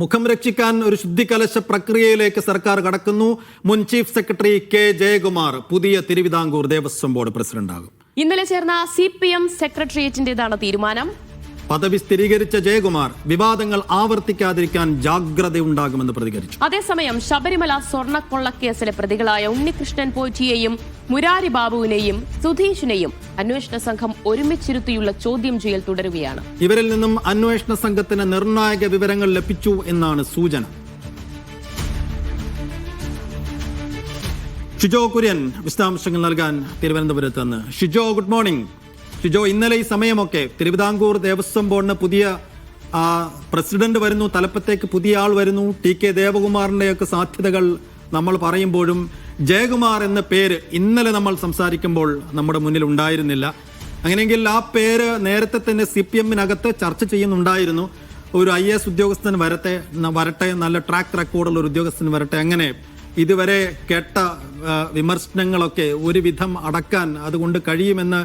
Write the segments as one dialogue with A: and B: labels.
A: മുഖം രക്ഷിക്കാൻ ഒരു ശുദ്ധികലശ പ്രക്രിയയിലേക്ക് സർക്കാർ കടക്കുന്നു. മുൻ ചീഫ് സെക്രട്ടറി കെ ജയകുമാർ പുതിയ തിരുവിതാംകൂർ ദേവസ്വം ബോർഡ് പ്രസിഡന്റാകും.
B: ഇന്നലെ ചേർന്ന സി പി എം സെക്രട്ടേറിയറ്റിന്റേതാണ് തീരുമാനം.
A: പദവി സ്ഥിരീകരിച്ച ജയകുമാർ വിവാദങ്ങൾ ആവർത്തിക്കാതിരിക്കാൻ ജാഗ്രതയുണ്ടാകുമെന്ന് പ്രതികരിച്ചു.
B: അതേസമയം ശബരിമല സ്വർണക്കൊള്ളക്കേസിലെ പ്രതികളായ ഉണ്ണികൃഷ്ണൻ പോറ്റിയെയും മുരാരി ബാബുവിനെയും സുധീഷിനെയും അന്വേഷണ സംഘം ഒരുമിച്ചിരുത്തിയുള്ള ചോദ്യം ചെയ്യൽ തുടരുകയാണ്.
A: ഇവരിൽ നിന്നും അന്വേഷണ സംഘത്തിന് നിർണായക വിവരങ്ങൾ ലഭിച്ചു എന്നാണ് സൂചന. ഷിജോ കുര്യൻ വിശദാംശങ്ങൾ നൽകാൻ തിരുവനന്തപുരത്ത് നിന്ന്. ഷിജോ ഗുഡ് മോർണിംഗ് ഷിജോ ഇന്നലെ ഈ സമയമൊക്കെ തിരുവിതാംകൂർ ദേവസ്വം ബോർഡിന് പുതിയ പ്രസിഡന്റ് വരുന്നു തലപ്പത്തേക്ക് പുതിയ ആൾ വരുന്നു. ടി കെ ദേവകുമാറിന്റെയൊക്കെ സാധ്യതകൾ നമ്മൾ പറയുമ്പോഴും ജയകുമാർ എന്ന പേര് ഇന്നലെ നമ്മൾ സംസാരിക്കുമ്പോൾ നമ്മുടെ മുന്നിൽ ഉണ്ടായിരുന്നില്ല. അങ്ങനെയെങ്കിൽ ആ പേര് നേരത്തെ തന്നെ സി പി എമ്മിനകത്ത് ചർച്ച ചെയ്യുന്നുണ്ടായിരുന്നു. ഒരു ഐ എസ് ഉദ്യോഗസ്ഥൻ വരട്ടെ വരട്ടെ നല്ല ട്രാക്ക് റെക്കോർഡുള്ള ഒരു ഉദ്യോഗസ്ഥൻ വരട്ടെ അങ്ങനെ ഇതുവരെ കേട്ട വിമർശനങ്ങളൊക്കെ ഒരുവിധം അടക്കാൻ അതുകൊണ്ട് കഴിയുമെന്ന്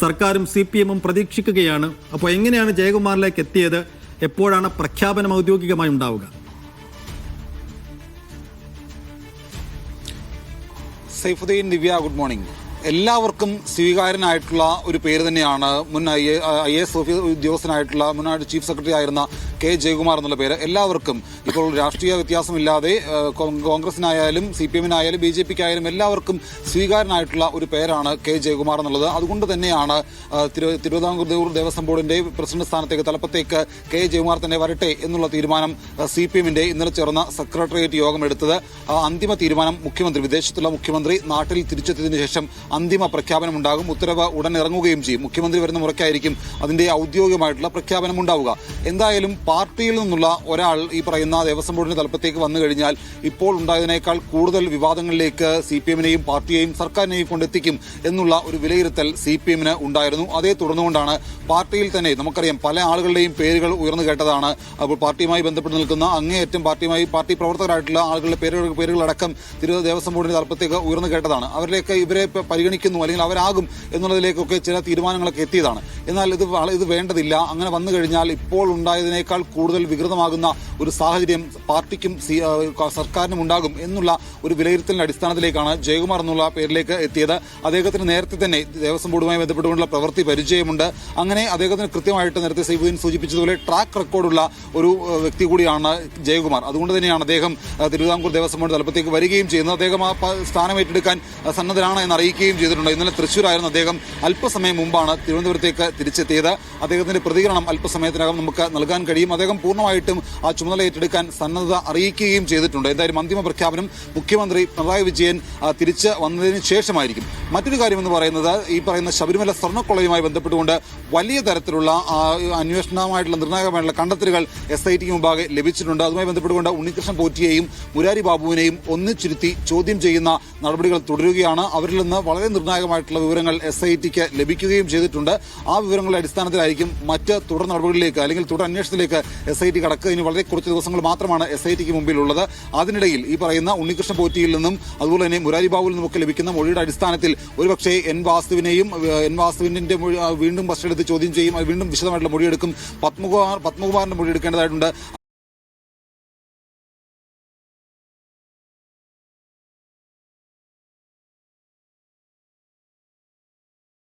A: സർക്കാരും സി പി എമ്മും പ്രതീക്ഷിക്കുകയാണ്. അപ്പോൾ എങ്ങനെയാണ് ജയകുമാറിലേക്ക് എത്തിയത്? എപ്പോഴാണ് പ്രഖ്യാപനം ഔദ്യോഗികമായി ഉണ്ടാവുക?
C: Saifuddin Divya good morning. എല്ലാവർക്കും സ്വീകാര്യനായിട്ടുള്ള ഒരു പേര് തന്നെയാണ് മുൻ ഐ ഐ എസ് ഓഫീസ് ഉദ്യോഗസ്ഥനായിട്ടുള്ള മുൻ ചീഫ് സെക്രട്ടറി ആയിരുന്ന കെ ജയകുമാർ എന്നുള്ള പേര് എല്ലാവർക്കും. ഇപ്പോൾ രാഷ്ട്രീയ വ്യത്യാസമില്ലാതെ കോൺഗ്രസിനായാലും സി പി എമ്മിനായാലും ബി ജെ പിക്കായാലും എല്ലാവർക്കും സ്വീകാര്യനായിട്ടുള്ള ഒരു പേരാണ് കെ ജയകുമാർ എന്നുള്ളത്. അതുകൊണ്ട് തന്നെയാണ് തിരുവിതാംകൂർ ദേവസ്വം ബോർഡിന്റെ പ്രസിഡന്റ് സ്ഥാനത്തേക്ക് തലപ്പത്തേക്ക് കെ ജയകുമാർ തന്നെ വരട്ടെ എന്നുള്ള തീരുമാനം സി പി എമ്മിന്റെ ഇന്നലെ ചേർന്ന സെക്രട്ടേറിയറ്റ് യോഗം എടുത്തത്. അന്തിമ തീരുമാനം മുഖ്യമന്ത്രി വിദേശത്തുള്ള മുഖ്യമന്ത്രി നാട്ടിൽ തിരിച്ചെത്തിയതിനു ശേഷം അന്തിമ പ്രഖ്യാപനം ഉണ്ടാകും ഉത്തരവ് ഉടൻ ഇറങ്ങുകയും ചെയ്യും. മുഖ്യമന്ത്രി വരുന്ന മുറയ്ക്കായിരിക്കും അതിന്റെ ഔദ്യോഗികമായിട്ടുള്ള പ്രഖ്യാപനം ഉണ്ടാവുക എന്തായാലും പാർട്ടിയിൽ നിന്നുള്ള ഒരാൾ ഈ പറയുന്ന ദേവസ്വം ബോർഡിന്റെ തലപ്പത്തേക്ക് വന്നു കഴിഞ്ഞാൽ ഇപ്പോൾ ഉണ്ടായതിനേക്കാൾ കൂടുതൽ വിവാദങ്ങളിലേക്ക് സി പി എമ്മിനെയും പാർട്ടിയെയും സർക്കാരിനെയും കൊണ്ടെത്തിക്കും എന്നുള്ള ഒരു വിലയിരുത്തൽ സി പി എമ്മിന് ഉണ്ടായിരുന്നു. അതേ തുടർന്നുകൊണ്ടാണ് പാർട്ടിയിൽ തന്നെ നമുക്കറിയാം പല ആളുകളുടെയും പേരുകൾ ഉയർന്നു കേട്ടതാണ്. അപ്പോൾ പാർട്ടിയുമായി ബന്ധപ്പെട്ട് നിൽക്കുന്ന അങ്ങേയറ്റം പാർട്ടിയുമായി പാർട്ടി പ്രവർത്തകരായിട്ടുള്ള ആളുകളുടെ പേരുകൾ പേരുകളടക്കം തിരു ദേവസ്വം ബോർഡിന്റെ തലപ്പത്തേക്ക് ഉയർന്നു കേട്ടതാണ്. അവരിലേക്ക് ഇവരെ പരിഗണിക്കുന്നു അല്ലെങ്കിൽ അവരാകും എന്നുള്ളതിലേക്കൊക്കെ ചില തീരുമാനങ്ങളൊക്കെ എത്തിയതാണ്. എന്നാൽ ഇത് ഇത് വേണ്ടതില്ല. അങ്ങനെ വന്നു കഴിഞ്ഞാൽ ഇപ്പോൾ ഉണ്ടായതിനേക്കാൾ കൂടുതൽ വികൃതമാകുന്ന ഒരു സാഹചര്യം പാർട്ടിക്കും സർക്കാരിനും ഉണ്ടാകും എന്നുള്ള ഒരു വിലയിരുത്തലിന്റെ അടിസ്ഥാനത്തിലേക്കാണ് ജയകുമാർ എന്നുള്ള പേരിലേക്ക് എത്തിയത്. അദ്ദേഹത്തിന് നേരത്തെ തന്നെ ദേവസ്വം ബോർഡുമായി ബന്ധപ്പെട്ടുകൊണ്ടുള്ള പ്രവൃത്തി പരിചയമുണ്ട്. അങ്ങനെ അദ്ദേഹത്തിന് കൃത്യമായിട്ട് നേരത്തെ സൈബുദ്ദീൻ സൂചിപ്പിച്ചതുപോലെ ട്രാക്ക് റെക്കോർഡുള്ള ഒരു വ്യക്തി കൂടിയാണ് ജയകുമാർ. അതുകൊണ്ട് തന്നെയാണ് അദ്ദേഹം തിരുവിതാംകൂർ ദേവസ്വം ബോർഡ് തലപ്പത്തേക്ക് വരികയും ചെയ്യുന്നത്. അദ്ദേഹം ആ സ്ഥാനം ഏറ്റെടുക്കാൻ സന്നദ്ധരാണ് എന്ന് അറിയിക്കുകയും ചെയ്തിട്ടുണ്ട്. ഇന്നലെ തൃശ്ശൂരായിരുന്നു അദ്ദേഹം അല്പസമയം മുമ്പാണ് തിരുവനന്തപുരത്തേക്ക് തിരിച്ചെത്തിയത്. അദ്ദേഹത്തിന്റെ പ്രതികരണം അല്പസമയത്തിനകം നമുക്ക് നൽകാൻ കഴിയും. അദ്ദേഹം പൂർണമായിട്ടും ആ ചുമതല ഏറ്റെടുക്കാൻ സന്നദ്ധത അറിയിക്കുകയും ചെയ്തിട്ടുണ്ട്. എന്തായാലും അന്തിമ പ്രഖ്യാപനം മുഖ്യമന്ത്രി പിണറായി വിജയൻ തിരിച്ചു വന്നതിന് ശേഷമായിരിക്കും. മറ്റൊരു കാര്യം എന്ന് പറയുന്നത് ഈ പറയുന്ന ശബരിമല സ്വർണക്കൊള്ളയുമായി ബന്ധപ്പെട്ടുകൊണ്ട് വലിയ തരത്തിലുള്ള അന്വേഷണമായിട്ടുള്ള നിർണായകമായിട്ടുള്ള കണ്ടെത്തലുകൾ എസ് ഐ ടിക്ക് മുമ്പാകെ ലഭിച്ചിട്ടുണ്ട്. അതുമായി ബന്ധപ്പെട്ടുകൊണ്ട് ഉണ്ണികൃഷ്ണൻ പോറ്റിയെയും മുരാരി ബാബുവിനെയും ഒന്നിച്ചിരുത്തി ചോദ്യം ചെയ്യുന്ന നടപടികൾ തുടരുകയാണ്. അവരിൽ നിന്ന് വളരെ നിർണായകമായിട്ടുള്ള വിവരങ്ങൾ എസ് ഐ ടിക്ക് ലഭിക്കുകയും ചെയ്തിട്ടുണ്ട്. ആ വിവരങ്ങളുടെ അടിസ്ഥാനത്തിലായിരിക്കും മറ്റ് തുടർ നടപടികളിലേക്ക് അല്ലെങ്കിൽ തുടർ അന്വേഷണത്തിലേക്ക് എസ് ഐ ടി കടക്കുക. ഇനി വളരെ കുറച്ച് ദിവസങ്ങൾ മാത്രമാണ് എസ് ഐ ടിക്ക് മുമ്പിലുള്ളത്. അതിനിടയിൽ ഈ പറയുന്ന ഉണ്ണികൃഷ്ണ പോറ്റിയിൽ നിന്നും അതുപോലെ തന്നെ മുരാരി ബാബുവിൽ നിന്നുമൊക്കെ ലഭിക്കുന്ന മൊഴിയുടെ അടിസ്ഥാനത്തിൽ ഒരുപക്ഷെ എൻ വാസ്തുവിനെയും എൻ വാസ്തുവിന്റെ വീണ്ടും ബസ്റ്റെടുത്ത് ചോദ്യം ചെയ്യും. വീണ്ടും വിശദമായിട്ടുള്ള മൊഴിയെടുക്കും. പത്മകുമാർ പത്മകുമാറിന്റെ മൊഴി എടുക്കേണ്ടതായിട്ടുണ്ട്.